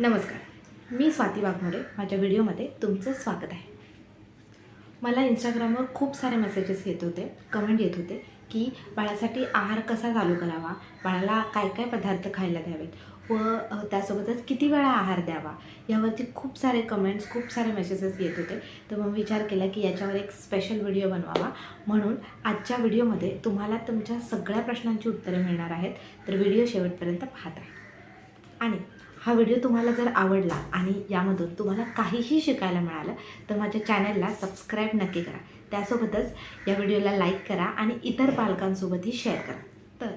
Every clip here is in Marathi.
नमस्कार. मी स्वाती वाघमोडे. माझ्या व्हिडिओमध्ये तुमचं स्वागत आहे. मला इंस्टाग्रामवर खूप सारे मेसेजेस येत होते कमेंट येत होते की बाळासाठी आहार कसा चालू करावा? बाळाला काय काय पदार्थ खायला द्यावेत? व त्यासोबतच किती वेळा आहार द्यावा? यावरती खूप सारे कमेंट्स खूप सारे मेसेजेस येत होते. तर मग विचार केला की याच्यावर एक स्पेशल व्हिडिओ बनवावा. म्हणून आजच्या व्हिडिओमध्ये तुम्हाला तुमच्या सगळ्या प्रश्नांची उत्तरे मिळणार आहेत. तर व्हिडिओ शेवटपर्यंत पाहत आहे आणि हा व्हिडिओ तुम्हाला जर आवडला आणि यामधून तुम्हाला काहीही शिकायला मिळालं तर माझ्या चॅनलला सबस्क्राईब नक्की करा. त्यासोबतच या व्हिडिओला लाईक करा आणि इतर पालकांसोबतही शेअर करा. तर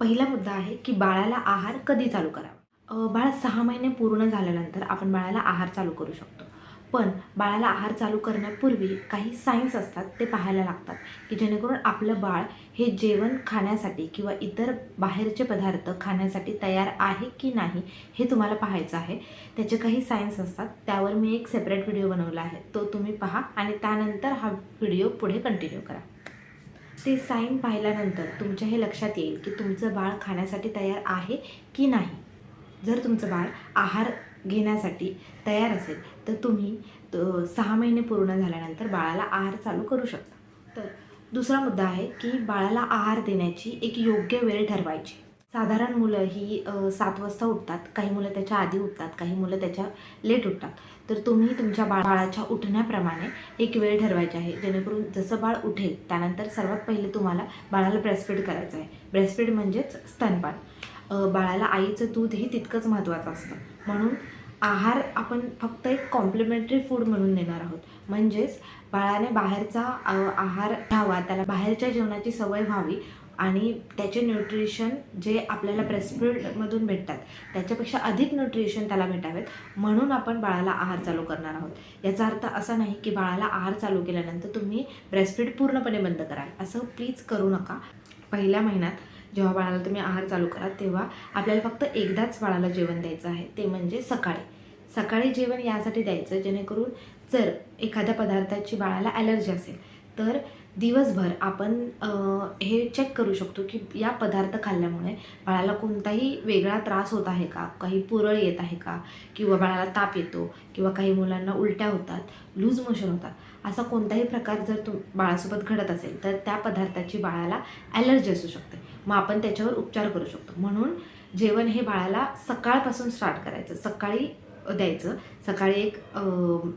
पहिला मुद्दा आहे की बाळाला आहार कधी चालू करावा? बाळ सहा महिने पूर्ण झाल्यानंतर आपण बाळाला आहार चालू करू शकतो. पण बाळाला आहार चालू करण्यापूर्वी काही सायन्स असतात ते पाहायला लागतात की जेणेकरून आपलं बाळ हे जेवण खाण्यासाठी किंवा इतर बाहेरचे पदार्थ खाण्यासाठी तयार आहे की नाही हे तुम्हाला पाहायचं आहे. त्याचे काही सायन्स असतात त्यावर मी एक सेपरेट व्हिडिओ बनवला आहे. तो तुम्ही पहा आणि त्यानंतर हा व्हिडिओ पुढे कंटिन्यू करा. ते साईन पाहिल्यानंतर तुमच्या हे लक्षात येईल की तुमचं बाळ खाण्यासाठी तयार आहे की नाही. जर तुमचं बाळ आहार घेण्यासाठी तयार असेल तर तुम्ही सहा महिने पूर्ण झाल्यानंतर बाळाला आहार चालू करू शकता. तर दुसरा मुद्दा आहे की बाळाला आहार देण्याची एक योग्य वेळ ठरवायची. साधारण मुलं ही सात वाजता उठतात काही मुलं त्याच्या आधी उठतात काही मुलं त्याच्या लेट उठतात. तर तुम्ही तुमच्या बाळाच्या उठण्याप्रमाणे एक वेळ ठरवायची आहे जेणेकरून जसं बाळ उठेल त्यानंतर सर्वात पहिले तुम्हाला बाळाला ब्रेस्टफीड करायचं आहे. ब्रेस्टफीड म्हणजेच स्तनपान. बाळाला आईचं दूध हे तितकंच महत्त्वाचं असतं. म्हणून आहार आपण फक्त एक कॉम्प्लिमेंटरी फूड म्हणून देणार आहोत. म्हणजेच बाळाने बाहेरचा आहार घ्यावा त्याला बाहेरच्या जेवणाची सवय व्हावी आणि त्याचे न्यूट्रिशन जे आपल्याला ब्रेस्टफीडमधून भेटतात त्याच्यापेक्षा अधिक न्यूट्रिशन त्याला भेटावेत. म्हणून आपण बाळाला आहार चालू करणार आहोत. याचा अर्थ असा नाही की बाळाला आहार चालू केल्यानंतर तुम्ही ब्रेस्टफीड पूर्णपणे बंद कराल. असं प्लीज करू नका. पहिल्या महिन्यात जेव्हा बाळाला तुम्ही आहार चालू करा तेव्हा आपल्याला फक्त एकदाच बाळाला जेवण द्यायचं आहे. ते म्हणजे सकाळी. सकाळी जेवण यासाठी द्यायचं जेणेकरून जर एखाद्या पदार्थाची बाळाला ॲलर्जी असेल तर दिवसभर आपण हे चेक करू शकतो की या पदार्थ खाल्ल्यामुळे बाळाला कोणताही वेगळा त्रास होत आहे का? काही पुरळ येत आहे का? किंवा बाळाला ताप येतो किंवा काही मुलांना उलट्या होतात लूज मोशन होतात असा कोणताही प्रकार जर तुम बाळासोबत घडत असेल तर त्या पदार्थाची बाळाला ॲलर्जी असू शकते. मग आपण त्याच्यावर उपचार करू शकतो. म्हणून जेवण हे बाळाला सकाळपासून स्टार्ट करायचं. सकाळी द्यायचं. सकाळी एक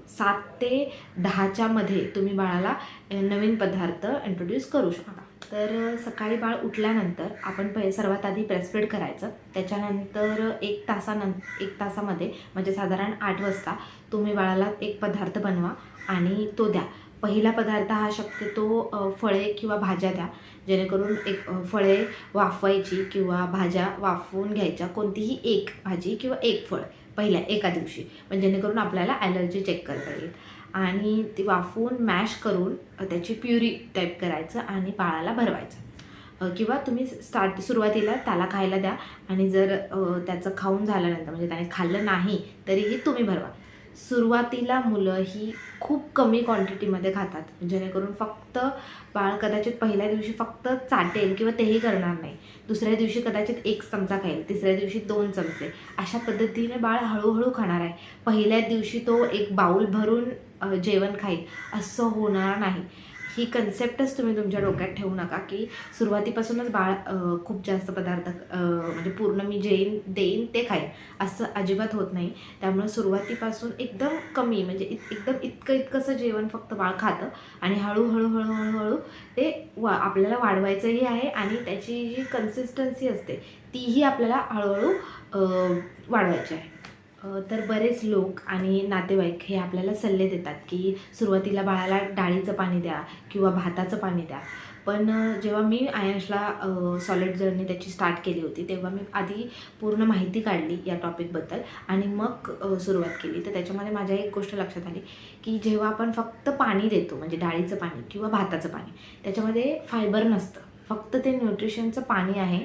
सात ते दहाच्या मध्ये तुम्ही बाळाला नवीन पदार्थ इंट्रोड्यूस करू शकता. तर सकाळी बाळ उठल्यानंतर आपण प सर्वात आधी ब्रेस्टफीड करायचं. त्याच्यानंतर एक तासानं एक तासामध्ये म्हणजे साधारण आठ वाजता तुम्ही बाळाला एक पदार्थ बनवा आणि तो द्या. पहिला पदार्थ हा शक्यतो फळे किंवा भाज्या द्या. जेणेकरून एक फळे वाफवायची किंवा भाज्या वाफवून घ्यायच्या कोणतीही एक भाजी किंवा एक फळ. पहिल्या एका दिवशी. म्हणजे जेणेकरून आपल्याला ॲलर्जी चेक करता येईल. आणि ती वाफवून मॅश करून त्याची प्युरी टाईप करायचं आणि बाळाला भरवायचं. किंवा तुम्ही स्टार्ट सुरुवातीला त्याला खायला द्या. आणि जर त्याचं खाऊन झाल्यानंतर म्हणजे त्याने खाल्लं नाही तरीही तुम्ही भरवा. सुरुवातीला मुलं ही खूप कमी क्वांटिटीमध्ये खातात. जेणेकरून फक्त बाळ कदाचित पहिल्या दिवशी फक्त चाटेल किंवा तेही करणार नाही. दुसऱ्या दिवशी कदाचित एक चमचा खाईल तिसऱ्या दिवशी दोन चमचे. अशा पद्धतीने बाळ हळूहळू खाणार आहे. पहिल्या दिवशी तो एक बाऊल भरून जेवण खाईल. असं होणार नाही. ही कन्सेप्टच तुम्ही तुमच्या डोक्यात ठेवू नका की सुरुवातीपासूनच बाळ खूप जास्त पदार्थ म्हणजे पूर्ण मी जेईन देईन ते खाईन असं अजिबात होत नाही. त्यामुळे सुरुवातीपासून एकदम कमी म्हणजे इत एकदम इतकं इतकंसं जेवण फक्त बाळ खातं आणि हळूहळू हळूहळू ते वा आपल्याला वाढवायचंही आहे आणि त्याची जी कन्सिस्टन्सी असते तीही आपल्याला हळूहळू वाढवायची आहे. तर बरेच लोक आणि नातेवाईक हे आपल्याला सल्ले देतात की सुरुवातीला बाळाला डाळीचं पाणी द्या किंवा भाताचं पाणी द्या. पण जेव्हा मी आयन्सला सॉलिड जर्नी त्याची स्टार्ट केली होती तेव्हा मी आधी पूर्ण माहिती काढली या टॉपिकबद्दल आणि मग सुरुवात केली. तर त्याच्यामध्ये माझ्या एक गोष्ट लक्षात आली की जेव्हा आपण फक्त पाणी देतो म्हणजे डाळीचं पाणी किंवा भाताचं पाणी त्याच्यामध्ये फायबर नसतं. फक्त ते न्यूट्रिशनचं पाणी आहे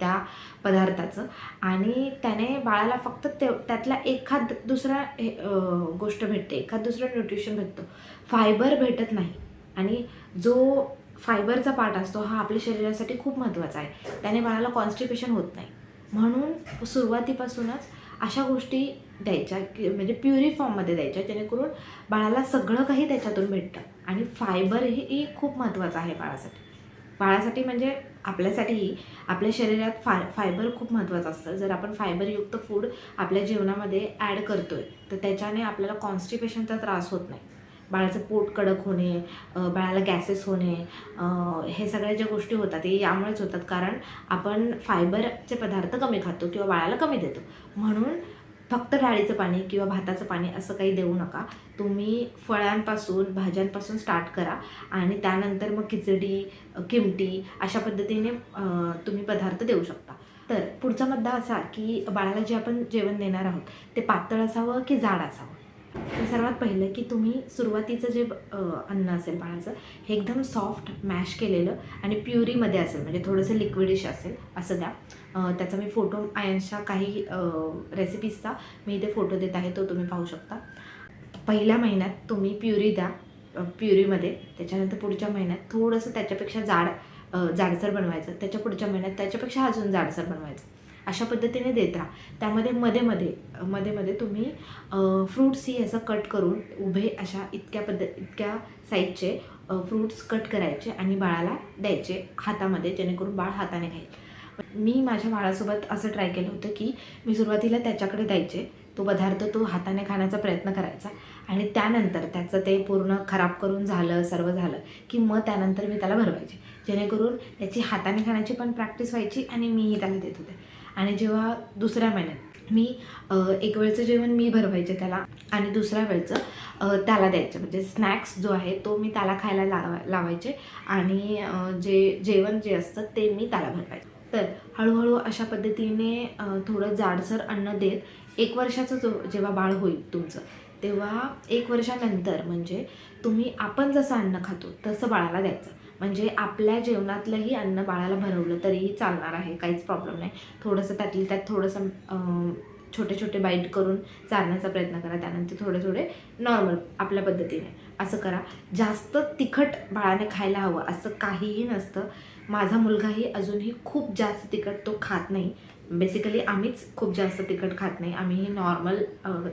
त्या पदार्थाचं. आणि त्याने बाळाला फक्त ते त्यातला एखाद दुसरा हे, गोष्ट भेटते एखाद दुसरं न्यूट्रिशन भेटतं. फायबर भेटत नाही. आणि जो फायबरचा पार्ट असतो हा आपल्या शरीरासाठी खूप महत्त्वाचा आहे. त्याने बाळाला कॉन्स्टिपेशन होत नाही. म्हणून सुरुवातीपासूनच अशा गोष्टी द्यायच्या की म्हणजे प्युरी फॉर्ममध्ये द्यायच्या जेणेकरून बाळाला सगळं काही त्याच्यातून भेटतं. आणि फायबर हे ही खूप महत्त्वाचं आहे बाळासाठी. बाळासाठी म्हणजे आपल्यासाठीही आपल्या शरीरात फाय फायबर खूप महत्त्वाचं असतं. जर आपण फायबरयुक्त फूड आपल्या जेवणामध्ये ॲड करतो आहे तर त्याच्याने आपल्याला कॉन्स्टिपेशनचा त्रास होत नाही. बाळाचं पोट कडक होणे बाळाला गॅसेस होणे हे सगळ्या ज्या गोष्टी होतात हे यामुळेच होतात. कारण आपण फायबरचे पदार्थ कमी खातो किंवा बाळाला कमी देतो. म्हणून फक्त डाळीचं पाणी किंवा भाताचं पाणी असं काही देऊ नका. तुम्ही फळांपासून भाज्यांपासून स्टार्ट करा आणि त्यानंतर मग खिचडी किमटी अशा पद्धतीने तुम्ही पदार्थ देऊ शकता. तर पुढचा मुद्दा असा की बाळाला जे आपण जेवण देणार आहोत ते पातळ असावं की जाड असावं? तर सर्वात पहिलं की तुम्ही सुरुवातीचं जे अन्न असेल बाळाचं हे एकदम सॉफ्ट मॅश केलेलं आणि प्युरीमध्ये असेल म्हणजे थोडंसं लिक्विडिश असेल असं द्या. त्याचा मी फोटो आयन्सच्या काही रेसिपीजचा मी इथे फोटो देत आहे तो तुम्ही पाहू शकता. पहिल्या महिन्यात तुम्ही प्युरी द्या प्युरीमध्ये. त्याच्यानंतर पुढच्या महिन्यात थोडंसं त्याच्यापेक्षा जाड जाडसर बनवायचं. त्याच्या पुढच्या महिन्यात त्याच्यापेक्षा अजून जाडसर बनवायचं. अशा पद्धतीने देत. राहा त्यामध्ये मध्ये मध्ये मध्ये मध्ये तुम्ही फ्रूट्स ही असं कट करून उभे अशा इतक्या पद्ध इतक्या साईजचे फ्रूट्स कट करायचे आणि बाळाला द्यायचे हातामध्ये जेणेकरून बाळ हाताने घ्यायचे. मी माझ्या बाळासोबत असं ट्राय केलं होतं की मी सुरुवातीला त्याच्याकडे द्यायचे. तो पदार्थ तो हाताने खाण्याचा प्रयत्न करायचा आणि त्यानंतर त्याचं ते पूर्ण खराब करून झालं सर्व झालं की मग त्यानंतर मी त्याला भरवायचे. जेणेकरून त्याची हाताने खाण्याची पण प्रॅक्टिस व्हायची आणि मीही त्याला देत होते. आणि जेव्हा दुसऱ्या महिन्यात मी एक वेळचं जेवण मी भरवायचे त्याला आणि दुसऱ्या वेळचं त्याला द्यायचं. म्हणजे स्नॅक्स जो आहे तो मी त्याला खायला लावा लावायचे आणि जे जेवण जे असतं ते मी त्याला भरवायचे. तर हळूहळू अशा पद्धतीने थोडं जाडसर अन्न देत एक वर्षाचं जो जेव्हा बाळ होईल तुमचं तेव्हा एक वर्षानंतर म्हणजे तुम्ही आपण जसं अन्न खातो तसं बाळाला द्यायचं. म्हणजे आपल्या जेवणातलंही अन्न बाळाला भरवलं तरीही चालणार आहे काहीच प्रॉब्लेम नाही. थोडंसं त्यातली त्यात थोडंसं छोटे छोटे बाईट करून चालण्याचा प्रयत्न करा त्यानंतर थोडे थोडे नॉर्मल आपल्या पद्धतीने. असं करा. जास्त तिखट बाळाने खायला हवं असं काहीही नसतं. माझा मुलगाही अजूनही खूप जास्त तिखट तो खात नाही. बेसिकली आम्हीच खूप जास्त तिखट खात नाही. आम्हीही नॉर्मल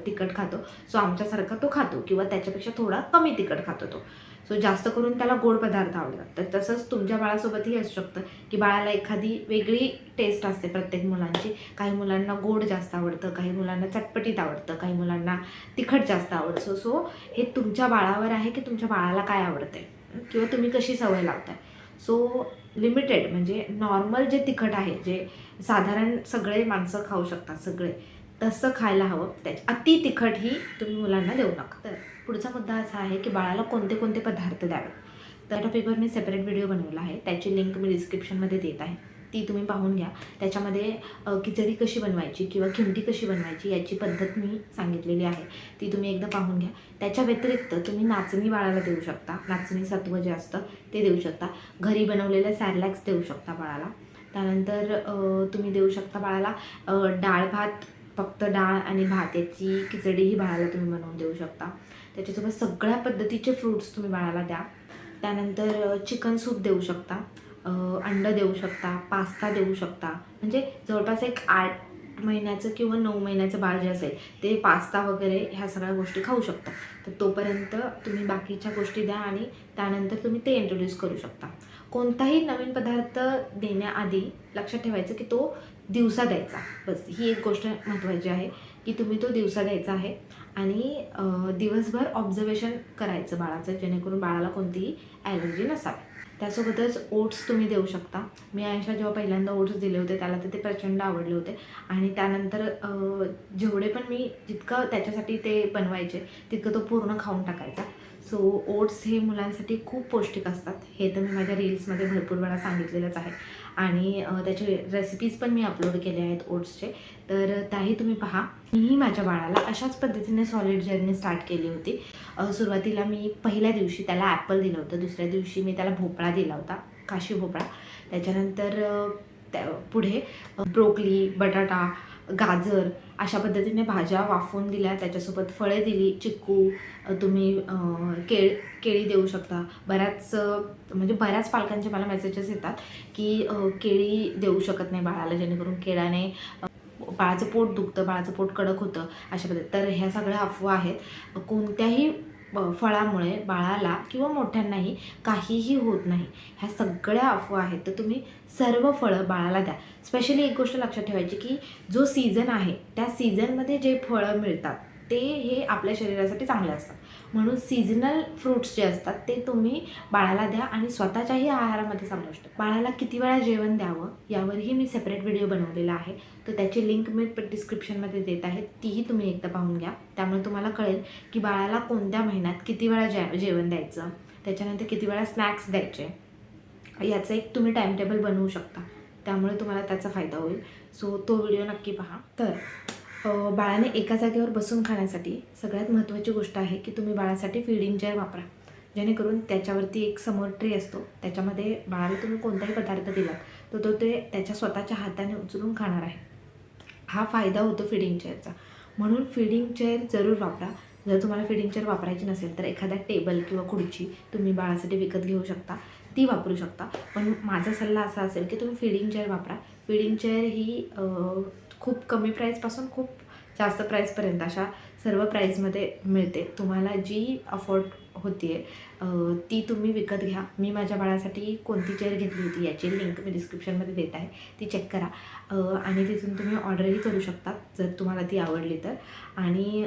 तिखट खातो. सो आमच्यासारखा तो खातो किंवा त्याच्यापेक्षा थोडा कमी तिखट खातो तो. सो जास्त करून त्याला गोड पदार्थ आवडतात. तर तसंच तुमच्या बाळासोबतही असू शकतं की बाळाला एखादी वेगळी टेस्ट असते प्रत्येक मुलांची. काही मुलांना गोड जास्त आवडतं काही मुलांना चटपटीत आवडतं काही मुलांना तिखट जास्त आवडतं. सो हे तुमच्या बाळावर आहे की तुमच्या बाळाला काय आवडतंय? किंवा तुम्ही कशी सवय लावताय? सो लिमिटेड म्हणजे नॉर्मल जे तिखट आहे जे साधारण सगळे माणसं खाऊ शकतात सगळे. तसं खायला हवं. त्याच्या अति तिखट ही तुम्ही मुलांना देऊ नका. तर पुढचा मुद्दा असा आहे की बाळाला कोणते कोणते पदार्थ द्यावेत? तर टॉपिकवर मी सेपरेट व्हिडिओ बनवला आहे. त्याची लिंक मी डिस्क्रिप्शनमध्ये देत आहे. ती तुम्ही पाहून घ्या. त्याच्यामध्ये खिचडी कशी बनवायची किंवा खिमटी कशी बनवायची याची पद्धत मी सांगितलेली आहे. ती तुम्ही एकदा पाहून घ्या. त्याच्या व्यतिरिक्त तुम्ही नाचणी बाळाला देऊ शकता. नाचणी सत्व जे असतं ते देऊ शकता. घरी बनवलेलं सॅरलॅक्स देऊ शकता बाळाला. त्यानंतर तुम्ही देऊ शकता बाळाला डाळ भात फक्त डाळ आणि भात याची खिचडीही बाळाला तुम्ही बनवून देऊ शकता. त्याच्यासोबत सगळ्या पद्धतीचे फ्रूट्स तुम्ही बाळाला द्या. त्यानंतर चिकन सूप देऊ शकता. अंडं देऊ शकता पास्ता देऊ शकता. म्हणजे जवळपास एक आठ महिन्याचं किंवा नऊ महिन्याचं बाळ जे असेल ते पास्ता वगैरे ह्या सगळ्या गोष्टी खाऊ शकता. तर तोपर्यंत तुम्ही बाकीच्या गोष्टी द्या आणि त्यानंतर तुम्ही ते इंट्रोड्यूस करू शकता. कोणताही नवीन पदार्थ देण्याआधी लक्षात ठेवायचं की तो दिवसा द्यायचा. बस ही एक गोष्ट महत्त्वाची आहे की तुम्ही तो दिवसा द्यायचा आहे आणि दिवसभर ऑब्झर्वेशन करायचं बाळाचं जेणेकरून बाळाला कोणतीही ॲलर्जी नसावी. त्यासोबतच ओट्स तुम्ही देऊ शकता. मी आयशा जेव्हा पहिल्यांदा ओट्स दिले होते त्याला तर ते प्रचंड आवडले होते. आणि त्यानंतर जेवढे पण मी जितकं त्याच्यासाठी ते बनवायचे तितकं तो पूर्ण खाऊन टाकायचा. सो ओट्स हे मुलांसाठी खूप पौष्टिक असतात. हे तर मी माझ्या रील्समध्ये भरपूर वेळा सांगितलेलंच आहे. आणि त्याचे रेसिपीज पण मी अपलोड केले आहेत ओट्सचे तर त्याही तुम्ही पहा. मीही माझ्या बाळाला अशाच पद्धतीने सॉलिड जर्नी स्टार्ट केली होती. सुरुवातीला मी पहिल्या दिवशी त्याला ॲपल दिलं होतं. दुसऱ्या दिवशी मी त्याला भोपळा दिला होता. काशी भोपळा. त्याच्यानंतर त्या पुढे ब्रोकली बटाटा गाजर अशा पद्धतीने भाज्या वाफवून दिल्या. त्याच्यासोबत फळे दिली चिक्कू तुम्ही केळ केळी देऊ शकता. बऱ्याच म्हणजे बऱ्याच पालकांचे मला मेसेजेस येतात की केळी देऊ शकत नाही बाळाला जेणेकरून केळाने बाळाचं पोट दुखतं बाळाचं पोट कडक होतं अशा पद्धती तर ह्या सगळ्या अफवा आहेत. कोणत्याही फळामुळे बाळाला किंवा मोठ्यांनाही काहीही होत नाही. ह्या सगळ्या अफवा आहेत. तर तुम्ही सर्व फळं बाळाला द्या. स्पेशली एक गोष्ट लक्षात ठेवायची की जो सीझन आहे त्या सीझनमध्ये जे फळं मिळतात ते हे आपल्या शरीरासाठी चांगले असतात. म्हणून सीझनल फ्रूट्स जे असतात ते तुम्ही बाळाला द्या आणि स्वतःच्याही आहारामध्ये समाविष्ट बाळाला किती वेळा जेवण द्यावं यावरही मी सेपरेट व्हिडिओ बनवलेला आहे. तर त्याची लिंक मी डिस्क्रिप्शनमध्ये देत आहे तीही तुम्ही एकदा पाहून घ्या. त्यामुळे तुम्हाला कळेल की बाळाला कोणत्या महिन्यात किती वेळा जे जेवण द्यायचं त्याच्यानंतर किती वेळा स्नॅक्स द्यायचे याचं एक तुम्ही टाईमटेबल बनवू शकता. त्यामुळे तुम्हाला त्याचा फायदा होईल. सो तो व्हिडिओ नक्की पहा. तर बाळाने एका जागेवर बसून खाण्यासाठी सगळ्यात महत्त्वाची गोष्ट आहे की तुम्ही बाळासाठी फीडिंग चेअर वापरा. जेणेकरून त्याच्यावरती एक समोर ट्रे असतो त्याच्यामध्ये बाळाला तुम्ही कोणताही पदार्थ दिलात तर तो ते त्याच्या स्वतःच्या हाताने उचलून खाणार आहे. हा फायदा होतो फिडिंग चेअरचा म्हणून फिडिंग चेअर जरूर वापरा. जर तुम्हाला फिडिंग चेअर वापरायची नसेल तर एखादा टेबल किंवा खुर्ची तुम्ही बाळासाठी विकत घेऊ शकता. ती वापरू शकता. पण माझा सल्ला असा असेल की तुम्ही फिडिंग चेअर वापरा. फिडिंग चेअर ही खूप कमी प्राईजपासून खूप जास्त प्राईजपर्यंत अशा सर्व प्राईजमध्ये मिळते. तुम्हाला जी अफोर्ड होती आहे ती तुम्ही विकत घ्या. मी माझ्या बाळासाठी कोणती चेअर घेतली होती याची लिंक मी डिस्क्रिप्शनमध्ये देत आहे. ती चेक करा. आणि तिथून तुम्ही ऑर्डरही करू शकता जर तुम्हाला ती आवडली तर. आणि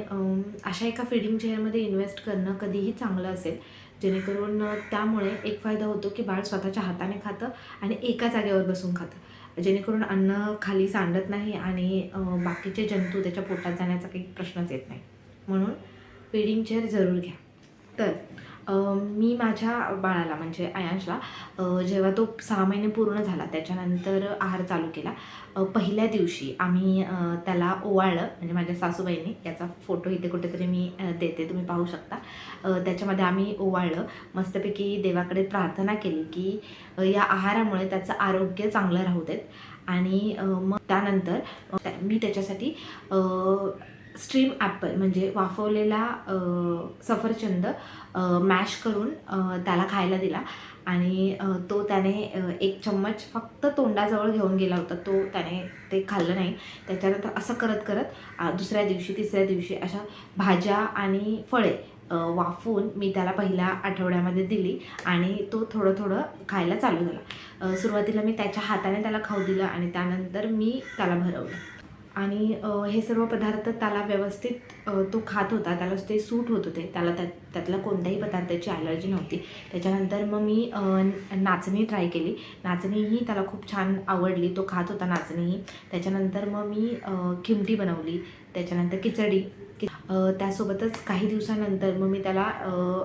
अशा एका फिडिंग चेअरमध्ये इन्व्हेस्ट करणं कधीही चांगलं असेल. जेणेकरून त्यामुळे एक फायदा होतो की बाळ स्वतःच्या हाताने खातं आणि एका जागेवर बसून खातं. जेणेकरून अन्न खाली सांडत नाही आणि बाकीचे जंतू त्याच्या पोटात जाण्याचा काही प्रश्नच येत नाही. म्हणून फिडिंग चेअर जरूर घ्या. तर मी माझ्या बाळाला म्हणजे आयांशला जेव्हा तो सहा महिने पूर्ण झाला त्याच्यानंतर आहार चालू केला. पहिल्या दिवशी आम्ही त्याला ओवाळलं म्हणजे माझ्या सासूबाईंनी याचा फोटो इथे कुठेतरी मी देते तुम्ही पाहू शकता. त्याच्यामध्ये आम्ही ओवाळलं. मस्तपैकी देवाकडे प्रार्थना केली की या आहारामुळे त्याचं आरोग्य चांगलं राहू देत. आणि मग त्यानंतर त्या- मी त्याच्यासाठी स्ट्रीम ॲपल म्हणजे वाफवलेला सफरचंद मॅश करून त्याला खायला दिला. आणि तो त्याने एक चम्मच फक्त तोंडाजवळ घेऊन गेला होता. तो त्याने ते खाल्लं नाही. त्याच्यानंतर असं करत करत दुसऱ्या दिवशी तिसऱ्या दिवशी अशा भाज्या आणि फळे वाफवून मी त्याला पहिल्या आठवड्यामध्ये दिली आणि तो थोडं थोडं खायला चालू झाला. सुरुवातीला मी त्याच्या हाताने त्याला खाऊ दिलं आणि त्यानंतर मी त्याला भरवलं. आणि हे सर्व पदार्थ त्याला व्यवस्थित तो खात होता. त्याला ते सूट होत होते त्याला त्यात त्यातला कोणत्याही पदार्थाची ॲलर्जी नव्हती. त्याच्यानंतर मग मी नाचणी ट्राय केली. नाचणीही त्याला खूप छान आवडली. तो खात होता नाचणीही त्याच्यानंतर मग मी खिमटी बनवली. त्याच्यानंतर खिचडी. त्यासोबतच काही दिवसानंतर मग मी त्याला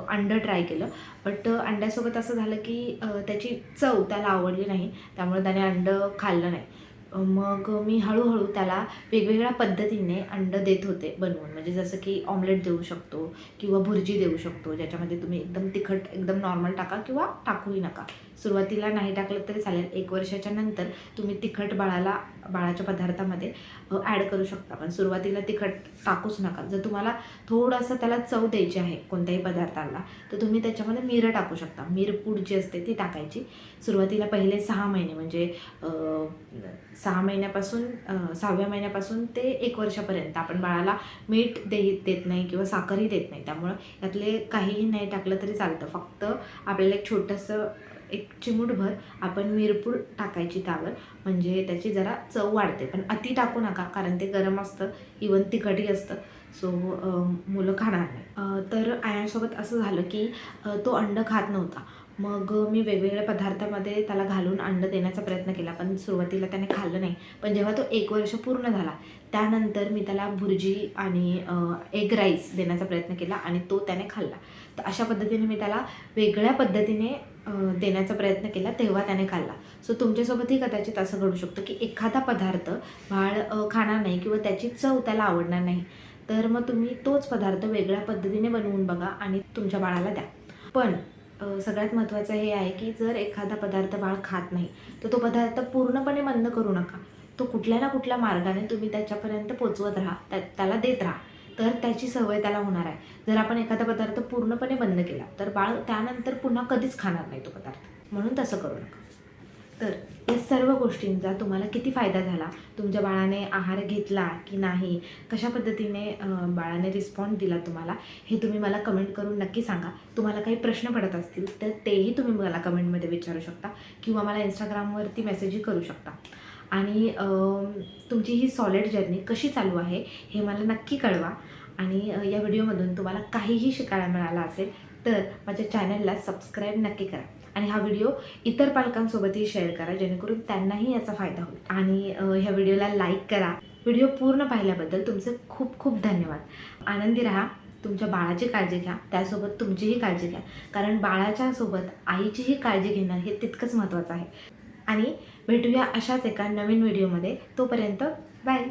अंडं ट्राय केलं. बट अंड्यासोबत असं झालं की त्याची चव त्याला आवडली नाही. त्यामुळे त्याने अंडं खाल्लं नाही. मग मी हळूहळू त्याला वेगवेगळ्या पद्धतीने अंडं देत होते बनवून. म्हणजे जसं की ऑमलेट देऊ शकतो किंवा भुर्जी देऊ शकतो ज्याच्यामध्ये तुम्ही एकदम तिखट एकदम नॉर्मल टाका किंवा टाकूही नका. सुरुवातीला नाही टाकलं तरी चालेल. एक वर्षाच्या नंतर तुम्ही तिखट बाळाला बाळाच्या पदार्थामध्ये ॲड करू शकता. पण सुरुवातीला तिखट टाकूच नका. जर तुम्हाला थोडंसं त्याला चव द्यायची आहे कोणत्याही पदार्थाला तर तुम्ही त्याच्यामध्ये मिरं टाकू शकता. मिरपूड जी असते ती टाकायची. सुरुवातीला पहिले सहा महिने म्हणजे सहा महिन्यापासून सहाव्या महिन्यापासून ते एक वर्षापर्यंत. आपण बाळाला मीठ दे देत नाही किंवा साखरही देत नाही. त्यामुळं यातले काहीही नाही टाकलं तरी चालतं. फक्त आपल्याला एक छोटंसं एक चिमूटभर आपण मिरपूड टाकायची त्यावर. म्हणजे त्याची जरा चव वाढते. पण अति टाकू नका कारण ते गरम असतं. इवन तिखटही असतं. सो मुलं खाणार नाही. तर आयांसोबत असं झालं की तो अंड खात नव्हता. मग मी वेगवेगळ्या पदार्थामध्ये त्याला घालून अंड देण्याचा प्रयत्न केला पण सुरुवातीला त्याने खाल्लं नाही. पण जेव्हा तो एक वर्ष पूर्ण झाला त्यानंतर मी त्याला भुर्जी आणि एग राईस देण्याचा प्रयत्न केला आणि तो त्याने खाल्ला. तर अशा पद्धतीने मी त्याला वेगळ्या पद्धतीने देण्याचा प्रयत्न केला तेव्हा त्याने खाल्ला. सो तुमच्यासोबतही कदाचित असं घडू शकतं की एखादा पदार्थ बाळ खाणार नाही किंवा त्याची चव त्याला आवडणार नाही तर मग तुम्ही तोच पदार्थ वेगळ्या पद्धतीने बनवून बघा आणि तुमच्या बाळाला द्या. पण सगळ्यात महत्त्वाचं हे आहे की जर एखादा पदार्थ बाळ खात नाही तर तो पदार्थ पूर्णपणे बंद करू नका. तो कुठल्या ना कुठल्या मार्गाने तुम्ही त्याच्यापर्यंत पोचवत राहा त्या त्याला देत राहा. तर त्याची सवय त्याला होणार आहे. जर आपण एखादा पदार्थ पूर्णपणे बंद केला तर बाळ त्यानंतर पुन्हा कधीच खाणार नाही तो पदार्थ. म्हणून तसं करू नका. तर या सर्व गोष्टींचा तुम्हाला किती फायदा झाला? तुमच्या बाळाने आहार घेतला की नाही? कशा पद्धतीने बाळाने रिस्पॉन्ड दिला तुम्हाला? हे तुम्ही मला कमेंट करून नक्की सांगा. तुम्हाला काही प्रश्न पडत असतील तर तेही तुम्ही मला कमेंटमध्ये विचारू शकता किंवा मला इंस्टाग्रामवरती मेसेजही करू शकता. आणि तुमची ही सॉलिड जर्नी कशी चालू आहे हे मला नक्की कळवा. आणि या व्हिडिओमधून तुम्हाला काहीही शिकायला मिळालं असेल तर माझ्या चॅनलला सबस्क्राईब नक्की करा. आणि हा व्हिडिओ इतर पालकांसोबतही शेअर करा जेणेकरून त्यांनाही याचा फायदा होईल. आणि ह्या व्हिडिओला लाईक करा. व्हिडिओ पूर्ण पाहिल्याबद्दल तुमचे खूप खूप धन्यवाद. आनंदी राहा तुमच्या बाळाची काळजी घ्या त्यासोबत तुमचीही काळजी घ्या. कारण बाळाच्या सोबत आईचीही काळजी घेणं हे तितकंच महत्त्वाचं आहे. आणि भेटूया अशाच एका नवीन व्हिडिओमध्ये तोपर्यंत बाय